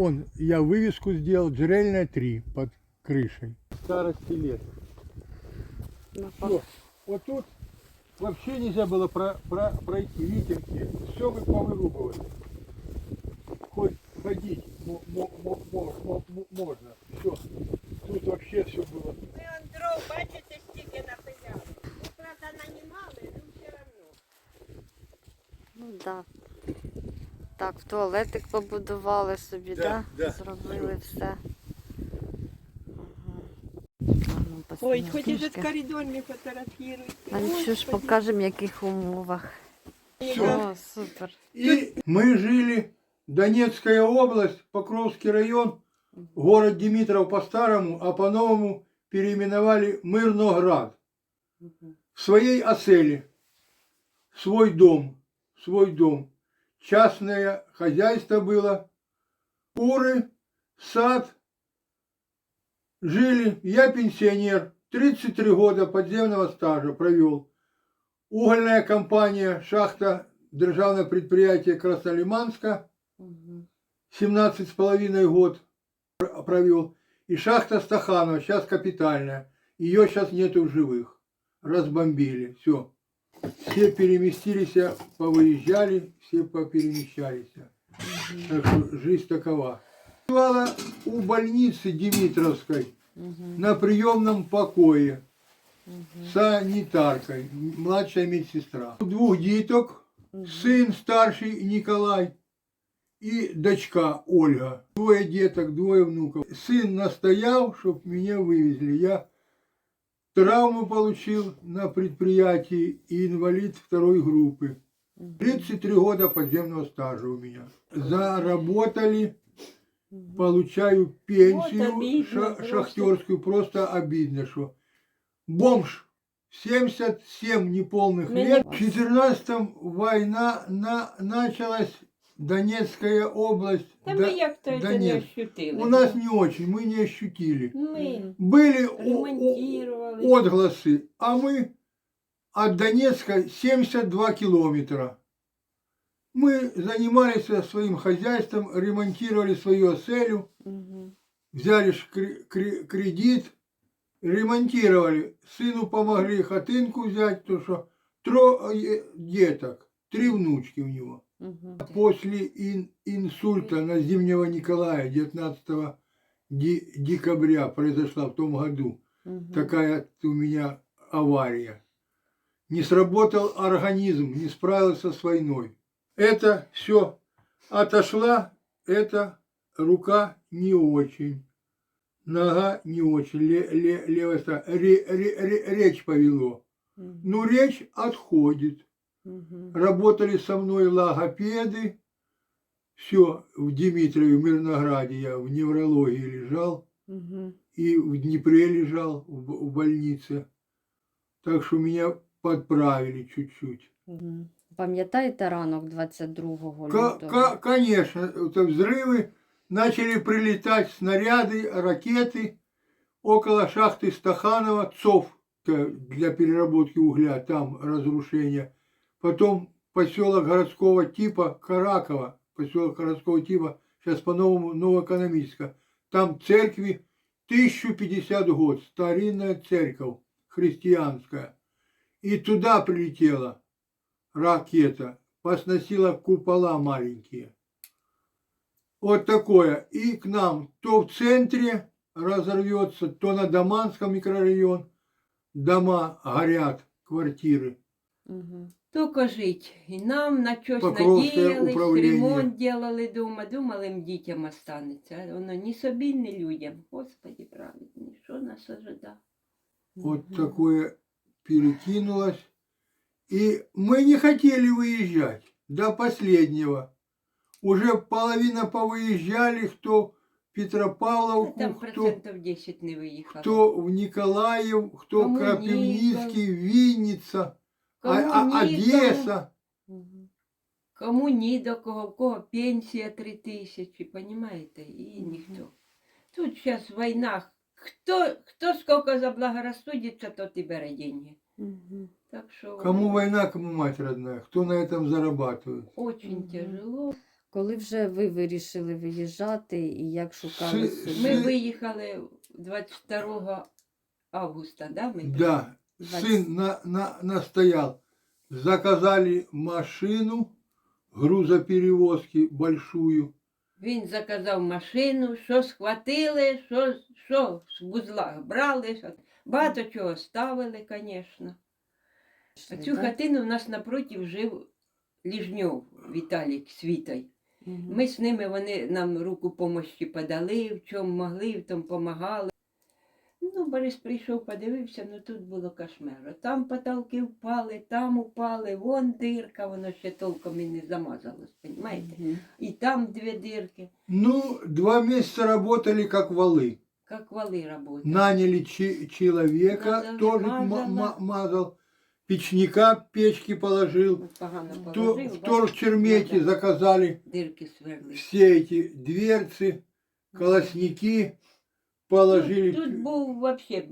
Он, я вывеску сделал, Джерельная 3 под крышей. Старости лет. Всё. Вот тут вообще нельзя было про, про- пройти, видите, все вы повырубывали. Хоть ходить мо- мо- мо- мо- мо- мо- можно. Все. Тут вообще все было. Ви он дров, бачите, стільки напиляли. Ну, правда, нанімали, все одно. Ну да. Так, в туалетик побудували собі, Да, да? да. Зробили все. Ага. Ладно, Ой, посидимо хоч этот трішки. коридор не фотографируйте. А нічого ж покажемо, в яких умовах. Всё. О, супер. И мы жили, Донецкая область, Покровский район, город Димитров по-старому, а по-новому переименовали Мирноград. В своей оселе, свой дом, свой дом. Частное хозяйство было, куры, сад. Жили, я пенсионер, 33 года подземного стажа провел. Угольная компания, шахта, державное предприятие Краснолиманска, Мгм. 17 с половиной год пр- провел. И шахта Стаханова, сейчас капитальная. Ее сейчас нету в живых. Разбомбили. Все. Все переместились, повыезжали, все поперемещались. Так что жизнь такова. Бывала у больницы Димитровской на приемном покое санитаркой, младшая медсестра. Двух деток, сын старший Николай и дочка Ольга. Двое деток, двое внуков. Сын настоял, чтобы меня вывезли. Я травму получил на предприятии и инвалид второй группы. 33 года подземного стажа у меня. Заработали, получаю пенсию Вот обидно ша- просто. шахтерскую. Просто обидно, что бомж 77 неполных Мне лет. В 14 война на, началась Донецкая область. Та Да- ми як то це не ощутили. у нас не очень, мы не ощутили. Ми Были о- о- ремонтували. отгласы, а мы от Донецка 72 километра. Мы занимались своим хозяйством, ремонтировали свою оселю, Мгм. взяли ж кре- кре- кредит, ремонтировали. Сыну помогли хатынку взять, то что трое деток, три внучки у него. Мгм. После ин- инсульта на Зимнего Николая 19 ди- декабря произошла в том году Мгм. такая у меня авария. Не сработал организм, не справился с войной. Это все отошла, эта рука не очень, нога не очень, ле- ле- левая сторона, ре- ре- ре- речь повело. Ну, речь отходит. Мгм. Работали со мной логопеды. Все, в Дмитрове, в Мирнограде я в неврологии лежал. Мгм. и в Днепре лежал в, в больнице. Так что меня подправили чуть-чуть. Мгм. Пам'ятаєте ранок 22 Ка- лютого? ка- конечно, это взрывы, начали прилетать снаряды, ракеты около шахты Стаханова, ЦОВ для переработки угля, там разрушение. Потом поселок городского типа Каракова, поселок городского типа, сейчас по-новому Новоэкономического. Там церкви 1050 год, старинная церковь христианская. И туда прилетела ракета, посносила купола маленькие. Вот такое. И к нам то в центре разорвется, то на Даманском микрорайон. Дома горят, квартиры. Мгм. Тільки жить. І нам на щось Покровське надіялись, управління. ремонт делали вдома, думали, м, дітям останеться. А Воно ні собі, ні людям. Господи, праведний, що нас ожидає? Вот Мгм. такое перекинулось. И мы не хотели выезжать до последнего. Уже половина повыезжали, кто в Ну, Петропавловку, Там кто процентів 10 не виїхало. кто в Николаев, кто Кому Крапивницкий, Винница, а- Кому а- ні, Одесса. Мгм. Кому ні до кого, в кого пенсія 3 тисячі, понімаєте? І ніхто. Тут зараз війна. Хто, хто скільки заблагорассудиться, тот і бере деньги. Так що Кому война, кому мать родная, кто на этом зарабатывает. очень тяжело. Коли вже ви вирішили виїжджати і як шукали Си- собі? Ми виїхали 22 августа, да? Ми Да, сын на, на, настоял. Заказали машину грузоперевозки большую. Він заказав машину, що схватили, що, що з вузла брали, що... багато чого ставили, звісно. А цю хатину в нас напротив жив Ліжньов Віталік Світай. Ми з ними вони нам руку помощі подали, в чому могли, в тому помагали. Ну, Борис прийшов, подивився, ну тут було кошмаро. Там потолки впали, там упали, вон дирка, воно ще толком і не замазалось, розумієте? Мгм. І там дві дирки, Ну, два месяца работали как валы. як вали працюють. Наняли чи- человека, Мазал, тоже ма- мазала. ма- мазал. Печника печки положил. Погано То, положив, в торгчермете надо заказали дирки сверли. все эти дверцы, колосники, положили. Тут був взагалі,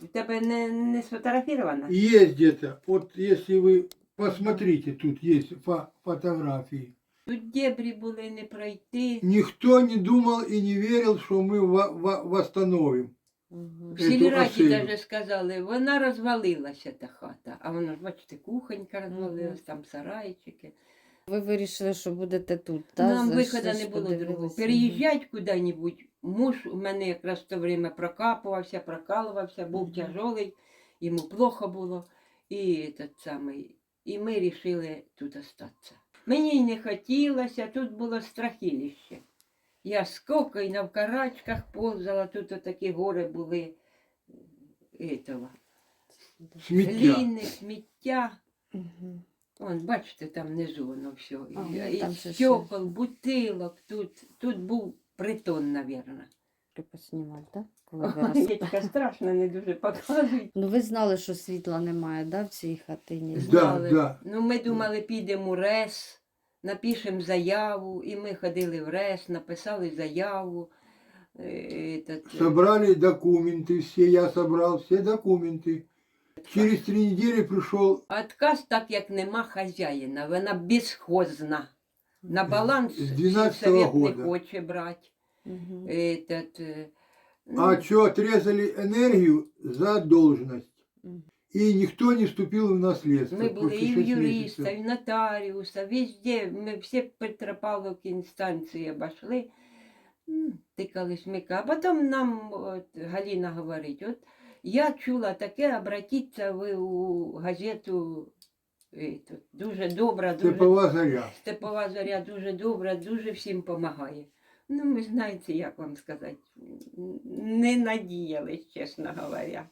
в тебе не, не сфотографіровано? Есть где-то. Вот если вы посмотрите, тут есть фо- фотографии. Тут дебрі були не пройти. Никто не думал и не верил, что мы во- во- восстановим. Мгм. В Эту сільраді оселю. навіть сказали, вона розвалилася та хата. А вона ж, бачите, кухонька розвалилась, там сарайчики. Ви вирішили, що будете тут, так? Нам виходу не було другого. Переїжджати куди-небудь. Муж у мене якраз в то время прокапувався, прокалувався, був Мгм. тяжелий, йому плохо було. І, этот самий, і ми вирішили тут остатися. Мені не хотілося, тут було страхіліще. Я скока і на вкарачках ползала, тут такі гори були этого, Сміття. гліни, сміття. Мгм. Вон, бачите, там внизу воно все. А, І, і там стекол, бутилок. Тут, тут був притон, напевно. Поснімати, так? Коли ви Річка страшно, не дуже показують. Ну ви знали, що світла немає, да, в цій хатині? Да, Знали. да. Ну, ми думали, підемо у РЕС, напишемо заяву. І ми ходили в РЕС, написали заяву. Е, этот, е, Собрали документы все, я собрал все документы. Через три недели пришел Отказ, так як нема хазяїна, вона безхозна. на баланс совет года. не хоче брать. Угу. Ну... А что, отрезали энергию за должность. Угу. И никто не вступил в наследство. Мы были и в юриста, месяцев. и в нотариуса, везде. Мы все Петропавловки инстанции обошли. Тикались мика. А потом нам от, Галина говорить, от я чула таке, обратиться ви у газету ету, дуже добра, дуже Степова заря. Степова зоря дуже добра, дуже всім допомагає. Ну, ми знаєте, як вам сказати, не надіялись, чесно говоря.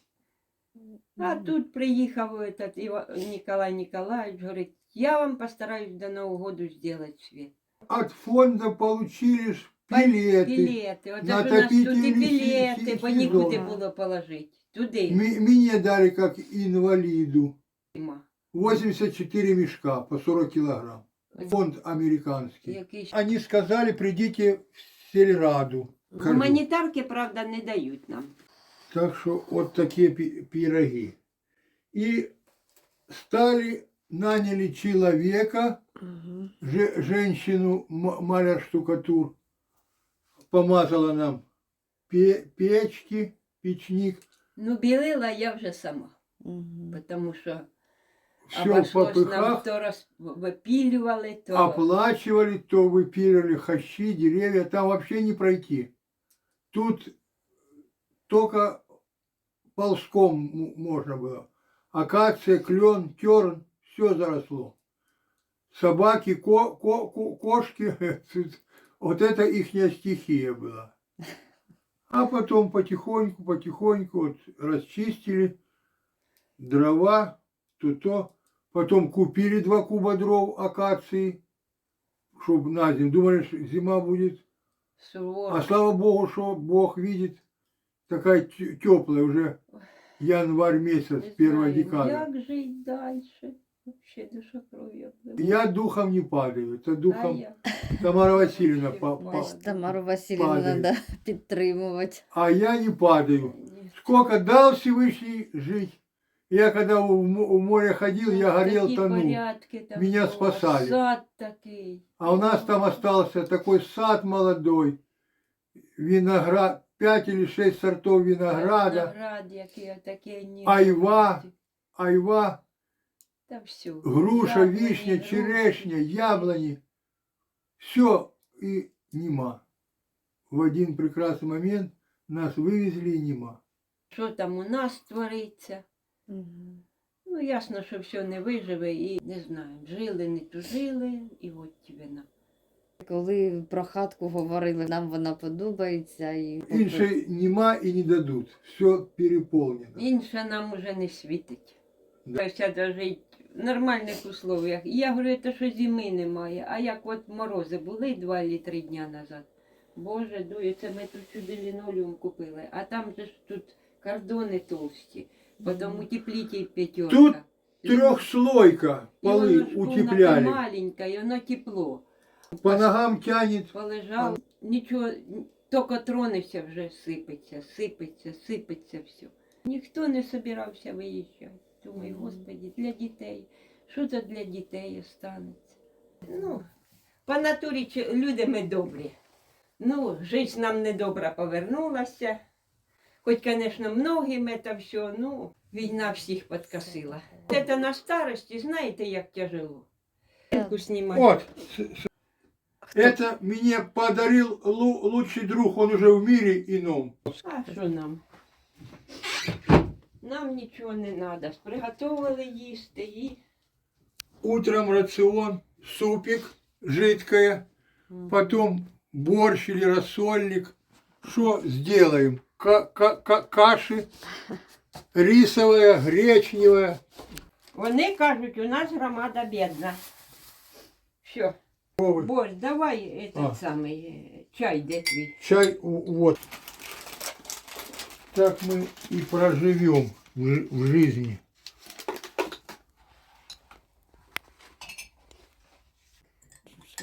А Мгм. тут приїхав этот Іва- Ніколай Ніколаєвич, говорить, я вам постараюсь до Нового году зробити світ. От фонда получили ж билеты. Білети, оце ж у нас тут і Накопительний білети, сі- бо сі- нікуди сезон. було положити. Туди. М- Мне дали как инвалиду нема. 84 мешка по 40 килограмм. Фонд американский. Якийсь... Они сказали, придите в сельраду. Гуманітарки, правда, не дають нам. Так что вот такие пи- пироги. И стали, наняли человека, Мгм. же- женщину, маляр штукатур, помазала нам пе- печки, печник, Ну, білила я вже сама, Мгм. тому що все в обошлось нам попыхах, то то оплачивали, то выпиливали хащи, деревья, там вообще не пройти. Тут только ползком можно было. Акация, клен, терн, все заросло. Собаки, ко- ко- ко- кошки, вот это ихняя стихия была. А потом потихоньку, потихоньку вот расчистили дрова, то то. Потом купили два куба дров акации, чтобы на зиму. Думали, что зима будет. сурово. А слава богу, что Бог видит, такая теплая уже январь месяц, Не первая знаю, декада. Як жити далі? Вообще душа кров'ю. Я духом не падаю, это А духом я? Тамара Васильевна. Вообще па- падаю. па- Значить, Тамару Васильівну падаю. треба підтримувати. А я не падаю. Ні. Сколько дал Всевышний жить, Я когда в, мо- в море ходил, я горел, Такі тонул. порядки там Меня було, спасали. Сад такий. А у нас там остался такой сад молодой, виноград, пять или шесть сортов винограда, Виноград, який отакий ні. Айва. айва, Та все. груша, Яблоні, вишня, груші. черешня, яблони. Все и нема. В один прекрасный момент нас вывезли и нема. Що там у нас твориться? Ну, ясно, що все не виживе і не знаю. Жили, не тужили, і от тебе на. Коли про хатку говорили, нам вона подобається і Инше нема и не дадут. Все переполнено. Інше нам уже не світить. Да. Хоча жити в нормальних условиях. І я говорю, це що зими немає. А як от морози були два чи три дня назад. Боже, дує, це ми тут сюди лінолеум купили, а там же ж тут кордони товсті, потім утеплітель п'ятерка. Тут Трехслойка полы утепляли. маленька, і воно тепло. По ногам тянет. Полежав, нічого, тільки тронешся вже сипеться, сипеться, сипеться все. Ніхто не собирався виїжджати. Думаю, господи, для дітей. Що це для дітей останеться? Ну, по натурі чи- люди ми добрі. Ну, життя нам недобра повернулася. Хоч, звісно, многим це все, ну, війна всіх подкосила. Це на старості, знаєте, як тяжело. Руку знімати. Вот. с- с- Это мне подарил лу- лучший друг, он уже в мире ином. А що нам? Нам нічого не треба. Приготували їсти і Утром рацион, супик, жидкое, Мгм. потом борщ или рассольник. Что сделаем? Ка- ка- ка- каши, рисовая, гречневая. вони кажуть, у нас громада бідна. Що? Овы. Борщ, давай этот А. самий е, чай, де твій. Чай, у- вот. Так мы и проживем в, жи- в жизни.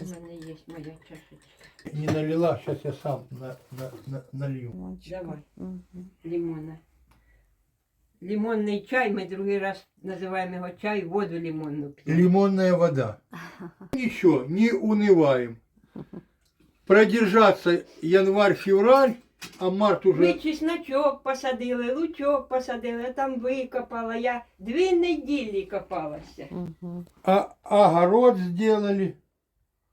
У мене є моя чашечка. Не налила, сейчас я сам на- на- на- налью. Лимончика. Давай. Мгм. Лимона. Лимонний чай, ми другий раз називаємо його чай, воду лимонну п'ємо. Лимонная вода. Ничего, не унываем. Продержаться январь-февраль, а март Ми уже... чесночок посадили, лучок посадили, я там викопала. Я дві неділі копалася. Мгм. А огород сделали.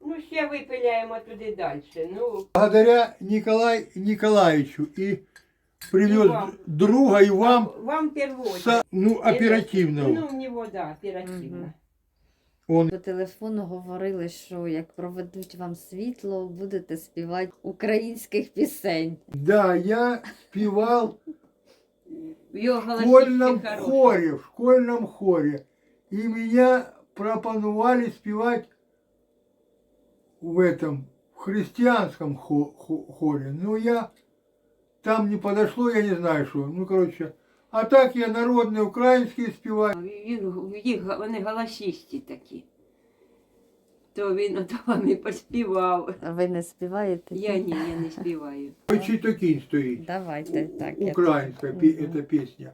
Ну, ще випиляємо туди далі. Ну, Благодаря Николаю Николаевичу и привез И вам. друга и вам, вам первотно. со- ну, оперативного. Ну, в нього, да, оперативно. Мгм. Он По телефону говорили, що як проведуть вам світло, будете співати українських пісень. Да, я спевал В його в школьном хороше. хоре, в школьном хоре. И меня пропонували спевать в этом, в христианском хо- хо- хоре. Но я там не подошло, я не знаю что. Ну, короче, а так я народные украинские спеваю. Їх, їх, вони голосісті такі. То він ото вам і поспівав. А ви не співаєте? Я ні, я не співаю. Ой, Читокинь стоит. Давайте так. я Украинская теж. пе- Мгм. эта песня.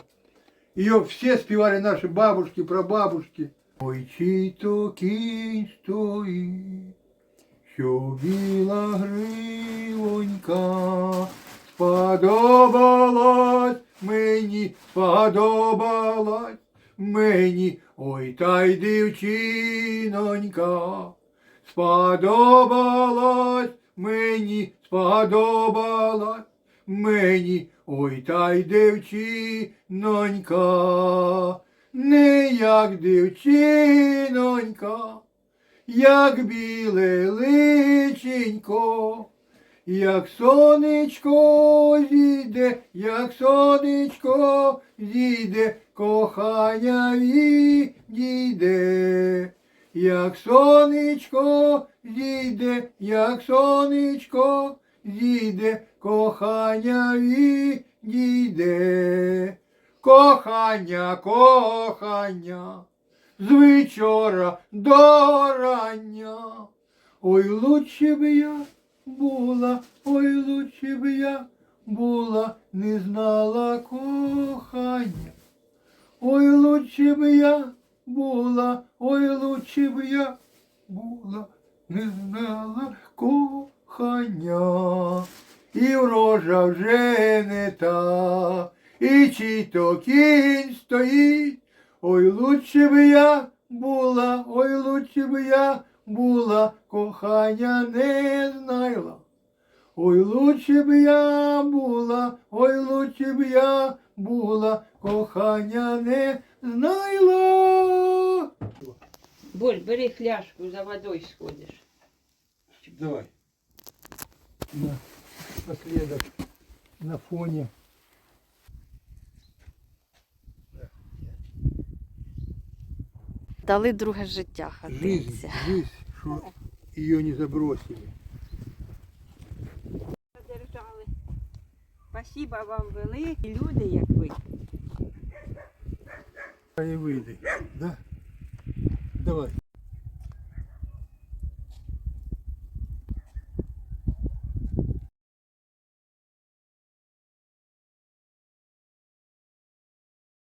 Ее все спевали наши бабушки, прабабушки. Ой, чито кінь стоїть, що біла гривонька, сподобалась мені, сподобалась мені, ой, та й дівчинонька, сподобалась мені, сподобалась мені, ой, та й дівчинонька, не як дівчинонька, як біле личенько, як сонечко зійде, як сонечко зійде, кохання відійде, як сонечко зійде, як сонечко зійде, кохання відійде, кохання, кохання, з вечора до рання. Ой, лучше б я була, ой, лучше б я була, не знала кохання. ой, лучше б я була, ой, лучше б я була, не знала кохання. І врожа вже не та, і чи то кінь стоїть, ой, лучше б я була, ой, лучше б я була, кохання не знайла. Ой, лучше б я була, ой, лучше б я була, кохання не знайла. Борь, бери фляжку, за водою сходиш. Давай. На, последок на фоне. Дали друге життя Жизнь, хатинця. жизнь, что ее не забросили. Подержали. Спасибо вам великі люди, як ви. И выйди, да? Давай.